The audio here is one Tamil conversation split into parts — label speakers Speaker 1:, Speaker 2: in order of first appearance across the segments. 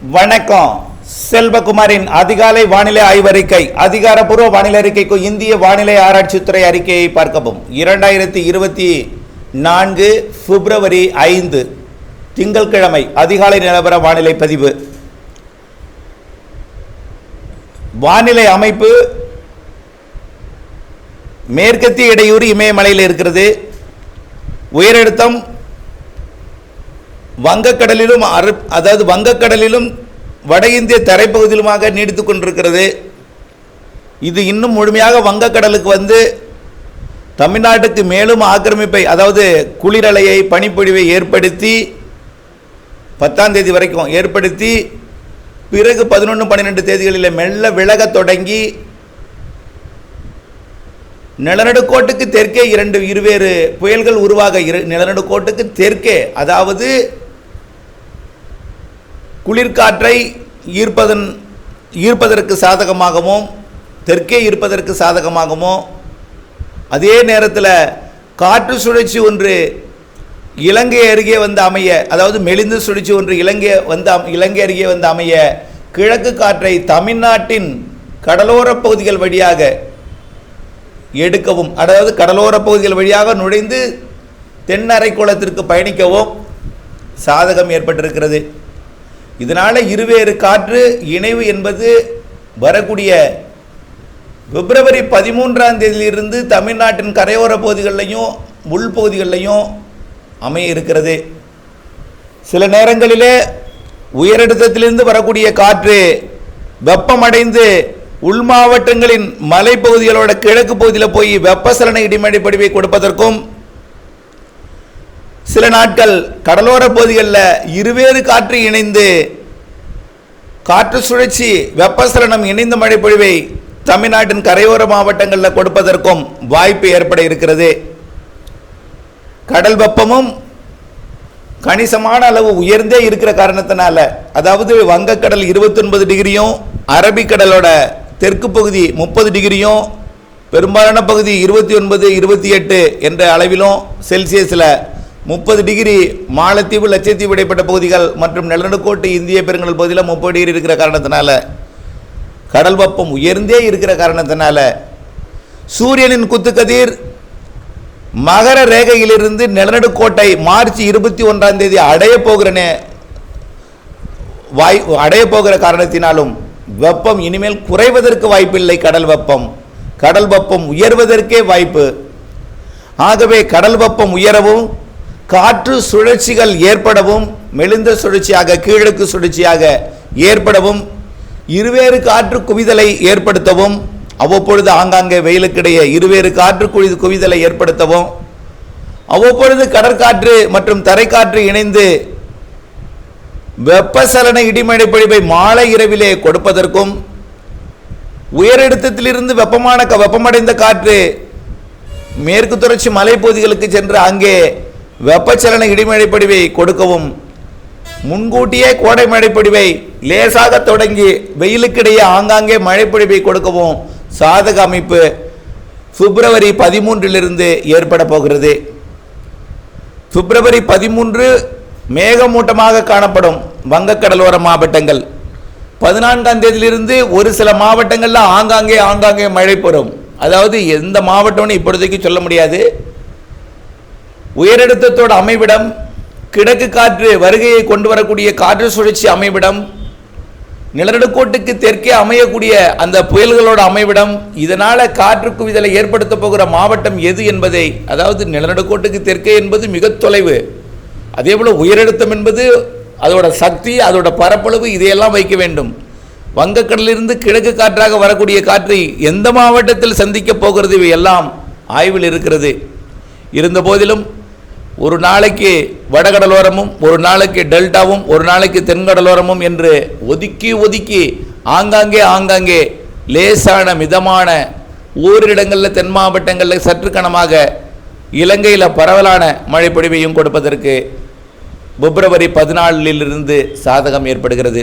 Speaker 1: வணக்கம். செல்வகுமாரின் அதிகாலை வானிலை ஆய்வறிக்கை அதிகாரப்பூர்வ வானிலை அறிக்கைக்கு இந்திய வானிலை ஆராய்ச்சித்துறை அறிக்கையை பார்க்கவும். இரண்டாயிரத்தி இருபத்தி நான்கு பிப்ரவரி ஐந்து திங்கட்கிழமை அதிகாலை நிலவர வானிலை பதிவு. வானிலை அமைப்பு மேற்கத்திய இடையூறு இமயமலையில் இருக்கிறது. உயரழுத்தம் வங்கக்கடலிலும் அரப் அதாவது வங்கக்கடலிலும் வட இந்திய தரைப்பகுதியிலுமாக நீடித்து கொண்டிருக்கிறது. இது இன்னும் முழுமையாக வங்கக்கடலுக்கு வந்து தமிழ்நாட்டுக்கு மேலும் ஆக்கிரமிப்பை அதாவது குளிரலையை பனிப்பொழிவை ஏற்படுத்தி பத்தாம் தேதி வரைக்கும் ஏற்படுத்தி பிறகு பதினொன்று பன்னிரெண்டு தேதிகளில் மெல்ல விலகத் தொடங்கி நிலநடுக்கோட்டுக்கு தெற்கே இரண்டு இருவேறு புயல்கள் உருவாக இரு நிலநடுக்கோட்டுக்கு தெற்கே அதாவது குளிர்காற்றை ஈர்ப்பதன் ஈர்ப்பதற்கு சாதகமாகவும் தெற்கே இருப்பதற்கு சாதகமாகவும் அதே நேரத்தில் காற்று சுழற்சி ஒன்று இலங்கை அருகே வந்து அமைய அதாவது மெலிந்து சுழற்சி ஒன்று இலங்கை வந்து இலங்கை அருகே வந்து அமைய கிழக்கு காற்றை தமிழ்நாட்டின் கடலோரப் பகுதிகள் வழியாக எடுக்கவும் அதாவது கடலோரப் பகுதிகள் வழியாக நுழைந்து தென் அரைக்கோளத்திற்கு பயணிக்கவும் சாதகம் ஏற்பட்டிருக்கிறது. இதனால் இருவேறு காற்று இணைவு என்பது வரக்கூடிய பிப்ரவரி பதிமூன்றாம் தேதியிலிருந்து தமிழ்நாட்டின் கரையோர பகுதிகளிலையும் உள்பகுதிகளிலையும் அமைய இருக்கிறது சில நேரங்களிலே உயரழுத்தத்திலிருந்து வரக்கூடிய காற்று வெப்பமடைந்து உள் மாவட்டங்களின் மலைப்பகுதிகளோட கிழக்கு பகுதியில் போய் வெப்பசலன இடிமழை பொழிவை கொடுப்பதற்கும் சில நாட்கள் கடலோர பகுதிகளில் இருவேறு காற்று இணைந்து காற்று சுழற்சி வெப்பசலனம் இணைந்த மழைப்பொழிவை தமிழ்நாட்டின் கரையோர மாவட்டங்களில் கொடுப்பதற்கும் வாய்ப்பு ஏற்பட இருக்கிறது. கடல் வெப்பமும் கணிசமான அளவு உயர்ந்தே இருக்கிற காரணத்தினால அதாவது வங்கக்கடல் 29 டிகிரியும் அரபிக்கடலோட தெற்கு பகுதி முப்பது டிகிரியும் பெரும்பாலான பகுதி இருபத்தி ஒன்பது இருபத்தி எட்டு என்ற அளவிலும் செல்சியஸில் முப்பது டிகிரி மாலத்தீவு லட்சத்தீவு இடைப்பட்ட பகுதிகள் மற்றும் நிலநடுக்கோட்டு இந்திய பெருங்கடல் பகுதியில் முப்பது டிகிரி இருக்கிற காரணத்தினால கடல் வெப்பம் உயர்ந்தே இருக்கிற காரணத்தினால சூரியனின் குத்துக்கதிர் மகர ரேகையிலிருந்து நிலநடுக்கோட்டை மார்ச் இருபத்தி ஒன்றாம் தேதி அடைய போகிற வாய் அடைய போகிற காரணத்தினாலும் வெப்பம் இனிமேல் குறைவதற்கு வாய்ப்பில்லை கடல் வெப்பம். கடல் வெப்பம் உயர்வதற்கே வாய்ப்பு. ஆகவே கடல் வெப்பம் உயரவும் காற்று சுழற்சிகள் ஏற்படவும் மெலிந்த சுழற்சியாக கீழக்கு சுழற்சியாக ஏற்படவும் இருவேறு காற்று குவிதலை ஏற்படுத்தவும் அவ்வப்பொழுது ஆங்காங்கே வெயிலுக்கிடையே இருவேறு காற்று குவி குவிதலை ஏற்படுத்தவும் அவ்வப்பொழுது கடற்காற்று மற்றும் தரைக்காற்று இணைந்து வெப்பசலன இடிமழை பொழிவை மாலை இரவிலே கொடுப்பதற்கும் உயரழுத்தத்திலிருந்து வெப்பமான க- வெப்பமடைந்த காற்று மேற்கு தொடர்ச்சி மலைப்பகுதிகளுக்கு சென்று அங்கே வெப்பச்சலன இடிமழைப்படிவை கொடுக்கவும் முன்கூட்டியே கோடை மழைப்பொழிவை லேசாக தொடங்கி வெயிலுக்கிடையே ஆங்காங்கே மழைப்பொழிவை கொடுக்கவும் சாதக அமைப்பு பிப்ரவரி பதிமூன்றிலிருந்து ஏற்பட போகிறது. பிப்ரவரி பதிமூன்று மேகமூட்டமாக காணப்படும் வங்கக்கடலோர மாவட்டங்கள். பதினான்காம் தேதியிலிருந்து ஒரு சில மாவட்டங்களில் ஆங்காங்கே ஆங்காங்கே மழை பெறும். அதாவது எந்த மாவட்டம்னு இப்பொழுதைக்கு சொல்ல முடியாது. உயரழுத்தத்தோட அமைவிடம் கிழக்கு காற்று வருகையை கொண்டு வரக்கூடிய காற்று சுழற்சி அமைவிடம் நிலநடுக்கோட்டுக்கு தெற்கே அமையக்கூடிய அந்த புயல்களோட அமைவிடம் இதனால் காற்று குவிதலை ஏற்படுத்த போகிற மாவட்டம் எது என்பதை அதாவது நிலநடுக்கோட்டுக்கு தெற்கே என்பது மிக தொலைவு. அதே போல் உயரழுத்தம் என்பது அதோட சக்தி அதோட பரப்பளவு இதையெல்லாம் வைக்க வேண்டும். வங்கக்கடலிலிருந்து கிழக்கு காற்றாக வரக்கூடிய காற்றை எந்த மாவட்டத்தில் சந்திக்கப் போகிறது இவை எல்லாம் ஆய்வில் இருக்கிறது. இருந்த போதிலும் ஒரு நாளைக்கு வடகடலோரமும் ஒரு நாளைக்கு டெல்டாவும் ஒரு நாளைக்கு தென்கடலோரமும் என்று ஒதுக்கி ஒதுக்கி ஆங்காங்கே ஆங்காங்கே லேசான மிதமான ஓரிடங்களில் தென் மாவட்டங்களில் சற்று கனமாக இலங்கையில் பரவலான மழை பொழிவையும் கொடுப்பதற்கு பிப்ரவரி பதினாலிலிருந்து சாதகம் ஏற்படுகிறது.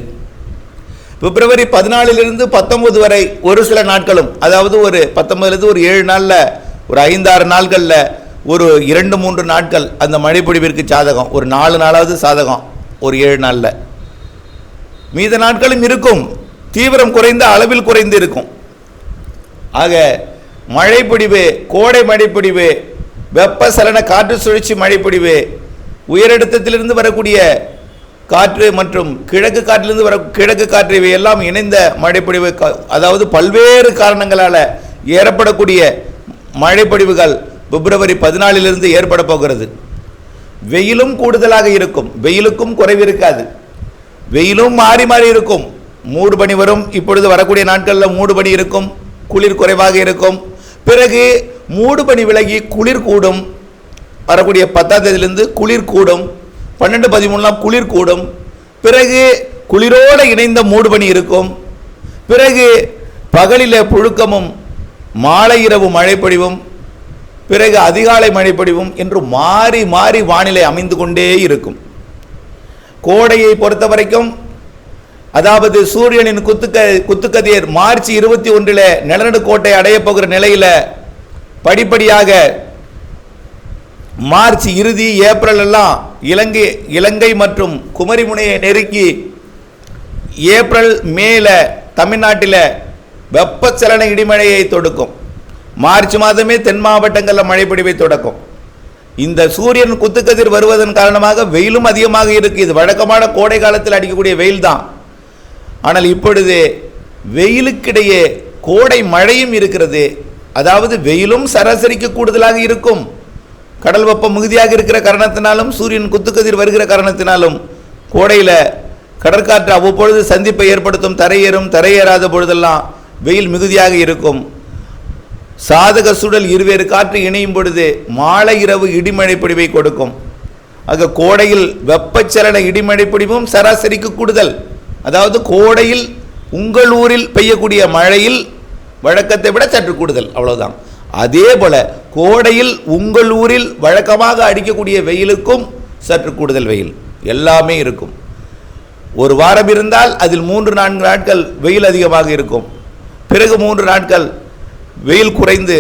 Speaker 1: பிப்ரவரி பதினாலிலிருந்து பத்தொன்பது வரை ஒரு சில நாட்களும் அதாவது ஒரு பத்தொன்பதுலேருந்து ஒரு ஏழு நாளில் ஒரு ஐந்தாறு நாட்களில் ஒரு இரண்டு மூன்று நாட்கள் அந்த மழைப்பொழிவிற்கு சாதகம். ஒரு நாலு நாளாவது சாதகம் ஒரு ஏழு நாளில். மீத நாட்களும் இருக்கும். தீவிரம் குறைந்த அளவில் குறைந்து இருக்கும். ஆக மழைப்பொடிவு கோடை மழைப்பொடிவு வெப்பசலன காற்று சுழற்சி மழைப்பொடிவு உயரழுத்தத்திலிருந்து வரக்கூடிய காற்று மற்றும் கிழக்கு காற்றிலிருந்து வர கிழக்கு காற்று இவை எல்லாம் இணைந்த மழைப்பொடிவு கா- அதாவது பல்வேறு காரணங்களால் ஏற்படக்கூடிய மழைப்பொடிவுகள் பிப்ரவரி பதினாலிலிருந்து ஏற்பட போகிறது. வெயிலும் கூடுதலாக இருக்கும். வெயிலுக்கும் குறைவு இருக்காது. வெயிலும் மாறி மாறி இருக்கும். மூடு பனி வரும். இப்பொழுது வரக்கூடிய நாட்களில் மூடு பனி இருக்கும். குளிர் குறைவாக இருக்கும். பிறகு மூடு பனி விலகி குளிர் கூடும். வரக்கூடிய பத்தாம் தேதியிலிருந்து குளிர் கூடும். பன்னெண்டு பதிமூணுலாம் குளிர் கூடும். பிறகு குளிரோடு இணைந்த மூடு பனி இருக்கும். பிறகு பகலில் புழுக்கமும் மாலை இரவு மழைப்பொழிவும் பிறகு அதிகாலை மழைப்பொழிவும் என்று மாறி மாறி வானிலை அமைந்து கொண்டே இருக்கும். கோடையை பொறுத்த வரைக்கும் அதாவது சூரியனின் குத்துக்க குத்துக்கதிர் மார்ச் இருபத்தி ஒன்றில் நிலநடுக்கோட்டை அடையப் போகிற நிலையில் படிப்படியாக மார்ச் இறுதி ஏப்ரல் எல்லாம் இலங்கை இலங்கை மற்றும் குமரிமுனையை நெருக்கி ஏப்ரல் மேல தமிழ்நாட்டில் வெப்பச்சலன இடிமழையை தொடுக்கும். மார்ச் மாதமே தென் மாவட்டங்களில் மழைப்பொழிவை தொடக்கும். இந்த சூரியன் குத்துக்கதிர் வருவதன் காரணமாக வெயிலும் அதிகமாக இருக்கு. இது வழக்கமான கோடை காலத்தில் அடிக்கக்கூடிய வெயில் தான். ஆனால் இப்பொழுது வெயிலுக்கிடையே கோடை மழையும் இருக்கிறது. அதாவது வெயிலும் சராசரிக்கு கூடுதலாக இருக்கும். கடல் வெப்பம் மிகுதியாக இருக்கிற காரணத்தினாலும் சூரியன் குத்துக்கதிர் வருகிற காரணத்தினாலும் கோடையில் கடற்காற்று அவ்வப்பொழுது சந்திப்பை ஏற்படுத்தும் தரையேறும் தரையேறாத பொழுதெல்லாம் வெயில் மிகுதியாக இருக்கும். சாதக சுடல் இருவேறு காற்று இணையும் பொழுது மாலை இரவு இடிமழை பொடிவை கொடுக்கும். ஆக கோடையில் வெப்பச்சலன இடிமழை பொடிவும் சராசரிக்கு கூடுதல். அதாவது கோடையில் உங்கள் ஊரில் பெய்யக்கூடிய மழையில் வழக்கத்தை விட சற்று கூடுதல். அவ்வளவுதான். அதே போல கோடையில் உங்கள் ஊரில் வழக்கமாக அடிக்கக்கூடிய வெயிலுக்கும் சற்று கூடுதல் வெயில். எல்லாமே இருக்கும். ஒரு வாரம் இருந்தால் அதில் மூன்று நான்கு நாட்கள் வெயில் அதிகமாக இருக்கும். பிறகு மூன்று நாட்கள் வெயில் குறைந்து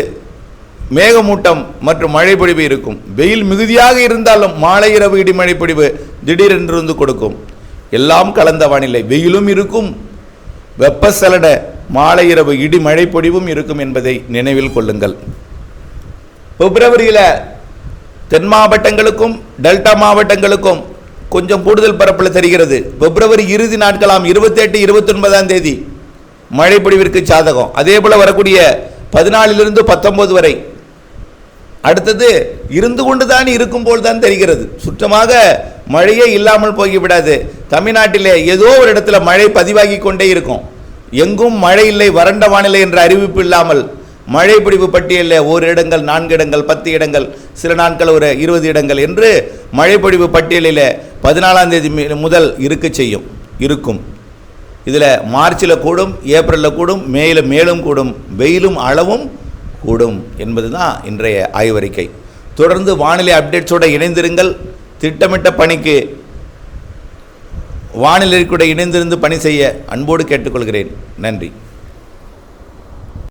Speaker 1: மேகமூட்டம் மற்றும் மழை பொழிவு இருக்கும். வெயில் மிகுதியாக இருந்தாலும் மாலை இரவு இடிமழை பொழிவு திடீரென்று வந்து கொடுக்கும். எல்லாம் கலந்த வானிலை. வெயிலும் இருக்கும். வெப்பசலட மாலை இரவு இடி மழை பொழிவும் இருக்கும் என்பதை நினைவில் கொள்ளுங்கள். பிப்ரவரியில் தென் மாவட்டங்களுக்கும் டெல்டா மாவட்டங்களுக்கும் கொஞ்சம் கூடுதல் பரப்பில் தெரிகிறது. பிப்ரவரி இறுதி நாட்களாம் இருபத்தெட்டு இருபத்தி ஒன்பதாம் தேதி மழை பொழிவிற்கு சாதகம். அதே போல் வரக்கூடிய பதினாலிலிருந்து பத்தொன்பது வரை. அடுத்தது இருந்து கொண்டுதான் இருக்கும் போல் தான் தெரிகிறது. சுற்றமாக மழையே இல்லாமல் போய்விடாது. தமிழ்நாட்டிலே ஏதோ ஒரு இடத்துல மழை பதிவாகி கொண்டே இருக்கும். எங்கும் மழை இல்லை வறண்ட வானிலை என்ற அறிவிப்பு இல்லாமல். மழை பிடிப்பு பட்டியலில் ஒரு இடங்கள் நான்கு இடங்கள் பத்து இடங்கள் சில நாட்கள் ஒரு இருபது இடங்கள் என்று மழை பிடிப்பு பட்டியலில் பதினாலாம் தேதி முதல் இருக்க செய்யும் இருக்கும். இதில் மார்ச்சில் கூடும் ஏப்ரலில் கூடும் மேல மேலும் கூடும் வெயிலும் அளவும் கூடும் என்பது தான் இன்றைய ஆய்வறிக்கை. தொடர்ந்து வானிலை அப்டேட்ஸோடு இணைந்திருங்கள். திட்டமிட்ட பணிக்கு வானிலை கூட இணைந்திருந்து பணி செய்ய அன்போடு கேட்டுக்கொள்கிறேன். நன்றி.